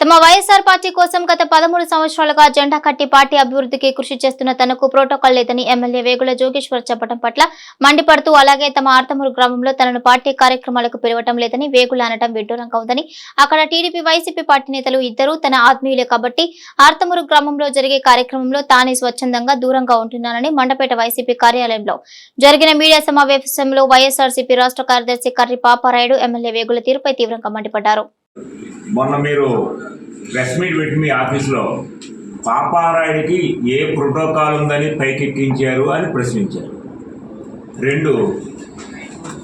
తమ వైఎస్ఆర్ పార్టీ కోసం గత పదమూడు సంవత్సరాలుగా జెండా కట్టి పార్టీ అభివృద్ధికి కృషి చేస్తున్న తనకు ప్రోటోకాల్ లేదని ఎమ్మెల్యే వేగుల జోగేశ్వర్ చెప్పడం పట్ల మండిపడుతూ అలాగే తమ ఆర్తమూరు గ్రామంలో తనను పార్టీ కార్యక్రమాలకు పిలవటం లేదని వేగుల అనటం విడ్డూరంగా ఉందని అక్కడ టీడీపీ వైసీపీ పార్టీ నేతలు ఇద్దరూ తన ఆత్మీయులే కాబట్టి ఆర్తమూరు గ్రామంలో జరిగే కార్యక్రమంలో తానే స్వచ్ఛందంగా దూరంగా ఉంటున్నానని మండపేట వైసీపీ కార్యాలయంలో జరిగిన మీడియా సమావేశంలో వైఎస్ఆర్సీపీ రాష్ట్ర కార్యదర్శి కర్రి పాపారాయుడు ఎమ్మెల్యే వేగుల తీరుపై తీవ్రంగా మండిపడ్డారు. మొన్న మీరు ప్రెస్ మీట్ పెట్టి మీ ఆఫీస్లో పాపారాయుడికి ఏ ప్రోటోకాల్ ఉందని పైకెక్కించారు అని ప్రశ్నించారు. రెండు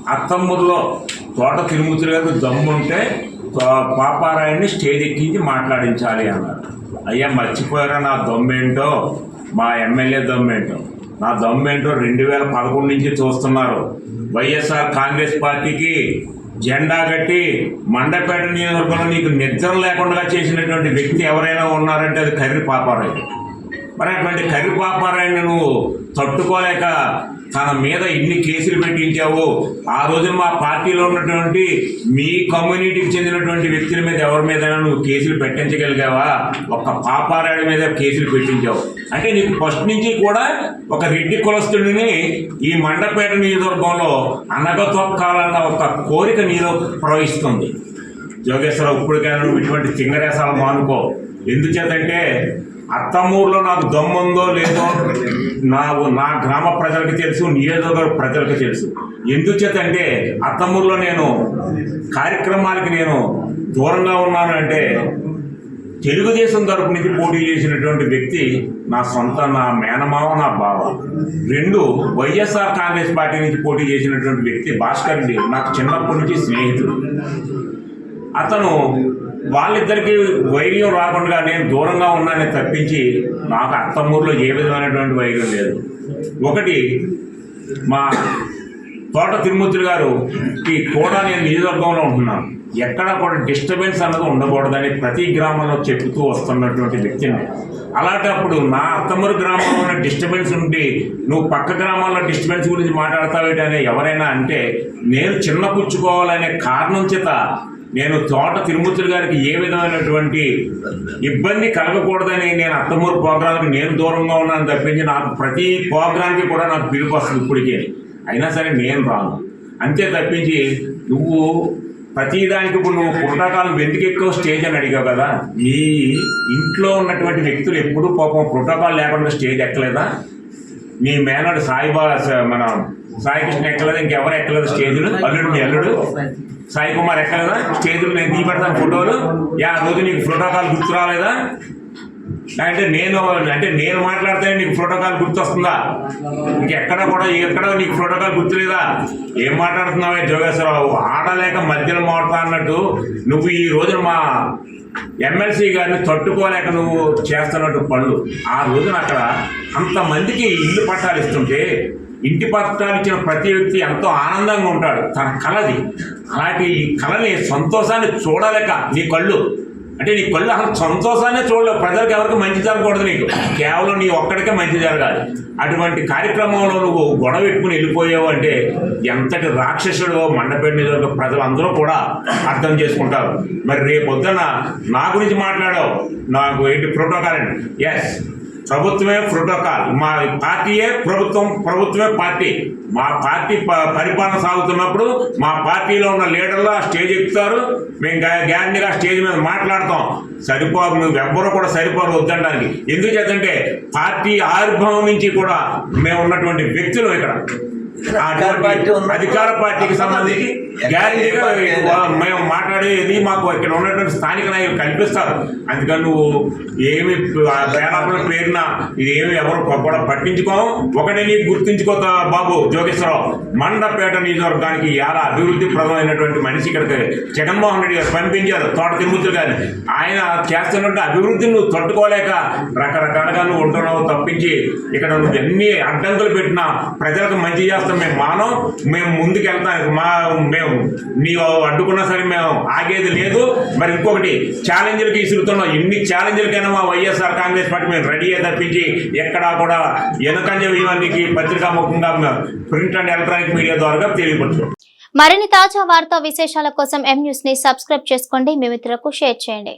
అత్తమ్మూరులో తోట తిరుమతులు గారు దమ్ముంటే తో- పాపారాయుడిని స్టేజ్ ఎక్కించి మాట్లాడించాలి అన్నారు. అయ్యా మర్చిపోయారా నా దమ్మేంటో? మా ఎమ్మెల్యే దమ్మేంటో? నా దమ్మేంటో రెండు వేల పదకొండు నుంచి చూస్తున్నారు. వైఎస్ఆర్ కాంగ్రెస్ పార్టీకి జెండా కట్టి మండపేట నియోజకవర్గంలో నీకు నిద్ర లేకుండా చేసినటువంటి వ్యక్తి ఎవరైనా ఉన్నారంటే అది కర్రీ పాపారాయుడు మరి అటువంటి కర్రి నువ్వు తట్టుకోలేక తన మీద ఇన్ని కేసులు పెట్టించావు ఆ రోజు మా పార్టీలో ఉన్నటువంటి మీ కమ్యూనిటీకి చెందినటువంటి వ్యక్తుల మీద ఎవరి మీద నువ్వు కేసులు పెట్టించగలిగావా? ఒక పాపారాయుడి మీద కేసులు పెట్టించావు. అంటే నీకు ఫస్ట్ నుంచి కూడా ఒక రెడ్డి కులస్తుడిని ఈ మండపేట నియోజకవర్గంలో అనగతొక్కాలన్న ఒక కోరిక నీలో ప్రవహిస్తుంది. యోగేశ్వరరావు ఇప్పుడు కానీ నువ్వు ఇటువంటి చింగరేసాలు మానుకో. ఎందుచేతంటే అత్తమూరులో నాకు దమ్ముందో లేదో నా నా గ్రామ ప్రజలకు తెలుసు నియోజకవర్గ ప్రజలకు తెలుసు. ఎందుచేతంటే అత్తమూరులో నేను కార్యక్రమాలకి నేను దూరంగా ఉన్నాను అంటే తెలుగుదేశం తరపు నుంచి పోటీ చేసినటువంటి వ్యక్తి నా సొంత నా మేనమావ నా బావ. రెండు వైఎస్ఆర్ కాంగ్రెస్ పార్టీ నుంచి పోటీ చేసినటువంటి వ్యక్తి భాస్కర్ నాకు చిన్నప్పటి నుంచి స్నేహితుడు. అతను వాళ్ళిద్దరికి వైర్యం రాకుండా నేను దూరంగా ఉన్నానని తప్పించి నాకు అత్తమూరులో ఏ విధమైనటువంటి వైర్యం లేదు. ఒకటి మా తోట తిరుమూర్తులు గారు ఈ కూడా నేను నియోజకవర్గంలో ఉంటున్నాను. ఎక్కడ కూడా డిస్టర్బెన్స్ అన్నది ఉండకూడదని ప్రతి గ్రామంలో చెబుతూ వస్తున్నటువంటి వ్యక్తిని. అలాంటప్పుడు నా అత్తమూరు గ్రామంలో ఉన్న డిస్టర్బెన్స్ ఉండి నువ్వు పక్క గ్రామాల్లో డిస్టర్బెన్స్ గురించి మాట్లాడతావేటనే ఎవరైనా అంటే నేను చిన్నపుచ్చుకోవాలనే కారణం చేత నేను తోట తిరుమూర్తులు గారికి ఏ విధమైనటువంటి ఇబ్బంది కలగకూడదని నేను అత్తమూరు ప్రోగ్రాంకి నేను దూరంగా ఉన్నాను తప్పించి నాకు ప్రతి ప్రోగ్రాంకి కూడా నాకు పిలుపు వస్తుంది ఇప్పటికే. అయినా సరే నేను రాను. అంతే తప్పించి నువ్వు ప్రతిదానికి ఇప్పుడు నువ్వు ప్రోటోకాల్ ఎందుకు ఎక్కువ స్టేజ్ అని అడిగావు కదా? మీ ఇంట్లో ఉన్నటువంటి వ్యక్తులు ఎప్పుడూ పాపం ప్రోటోకాల్ లేకుండా స్టేజ్ ఎక్కలేదా? నీ మేనడు సాయిబాబా మన సాయి సాయికృష్ణ ఎక్కలేదు ఇంకెవరు ఎక్కలేదు స్టేజ్లు? అల్లుడు మీ అల్లుడు. సాయి కుమార్ ఎక్కలేదా? స్టేజ్లు నేను తీపెడతాను ఫోటోలు. యా ఆ రోజు నీకు ప్రోటోకాల్ గుర్తు రాలేదా? అంటే నేను అంటే నేను మాట్లాడితే నీకు ప్రోటోకాల్ గుర్తొస్తుందా ఇంకెక్కడ కూడా ఎక్కడ నీకు ప్రోటోకాల్ గుర్తులేదా ఏం మాట్లాడుతున్నావే జోగేశ్వరరావు? ఆడలేక మధ్యలో మాడతా అన్నట్టు నువ్వు ఈ రోజున మా ఎమ్మెల్సీ గారిని తట్టుకోలేక నువ్వు చేస్తున్నట్టు పనులు. ఆ రోజున అక్కడ అంతమందికి ఇల్లు పట్టాలు ఇస్తుంటే ఇంటి పత్రాలు ఇచ్చిన ప్రతి వ్యక్తి ఎంతో ఆనందంగా ఉంటాడు. తన కళది అలాంటి ఈ కళని సంతోషాన్ని చూడలేక నీ కళ్ళు అంటే నీ కళ్ళు అసలు సంతోషాన్ని చూడలేవు. ప్రజలకు ఎవరికి మంచి జరగకూడదు నీకు. కేవలం నీ ఒక్కడికే మంచి జరగాలి. అటువంటి కార్యక్రమంలో నువ్వు గొడవ పెట్టుకుని వెళ్ళిపోయావు అంటే ఎంతటి రాక్షసుడో మండపేట నియోజక ప్రజలందరూ కూడా అర్థం చేసుకుంటారు. మరి రేపు నా గురించి మాట్లాడావు. నాకు ఏంటి ప్రోటోకాల్ అండి ఎస్ ప్రభుత్వమే ప్రోటోకాల్. మా పార్టీయే ప్రభుత్వం ప్రభుత్వమే పార్టీ. మా పార్టీ ప- పరిపాలన సాగుతున్నప్పుడు మా పార్టీలో ఉన్న లీడర్లు ఆ స్టేజ్ ఎక్కుతారు. మేము గ్యారంటీగా స్టేజ్ మీద మాట్లాడతాం. సరిపోరు నువ్వు ఎవ్వరూ కూడా సరిపోరు వద్దనడానికి. ఎందుకు చేద్దంటే పార్టీ ఆవిర్భావం నుంచి కూడా మేము ఉన్నటువంటి వ్యక్తులు ఇక్కడ. అధికార పార్టీకి సంబంధించి గ్యారంటీగా మేము మాట్లాడేది మాకు ఇక్కడ ఉన్నటువంటి స్థానిక నాయకులు కల్పిస్తారు. అందుకని నువ్వు ఏమి పేరాపల పేరున ఇది ఏమి ఎవరు కూడా పట్టించుకోము. ఒకటే నీకు గుర్తించుకో బాబు జోగేశ్వరరావు. మండపేట నియోజకవర్గానికి ఎలా అభివృద్ధి ప్రదమైనటువంటి మనిషి ఇక్కడికి జగన్మోహన్ రెడ్డి గారు పంపించారు. తోట తిరుమూర్తులు గారిని. ఆయన చేస్తున్నటువంటి అభివృద్ధిని నువ్వు తట్టుకోలేక రకరకాలుగా నువ్వు ఉంటున్నావు తప్పించి ఇక్కడ నువ్వు ఎన్ని అడ్డంకులు పెట్టినా ప్రజలకు మంచి మాత్రం మేము మానం మేము ముందుకు వెళ్తానికి మా మేము నీవు అడ్డుకున్నా సరే మేము ఆగేది లేదు. మరి ఇంకొకటి ఛాలెంజ్లకి ఇసురుతున్నాం. ఎన్ని ఛాలెంజ్లకైనా మా వైఎస్ఆర్ కాంగ్రెస్ పార్టీ మేము రెడీ అయ్యే తప్పించి ఎక్కడా కూడా వెనకంజ పత్రికా ముఖంగా ప్రింట్ అండ్ ఎలక్ట్రానిక్ మీడియా ద్వారా తెలియపడుతున్నాం మరిన్ని తాజా వార్తా విశేషాల కోసం ఎం న్యూస్ని సబ్స్క్రైబ్ చేసుకోండి. మీ మిత్రులకు షేర్ చేయండి.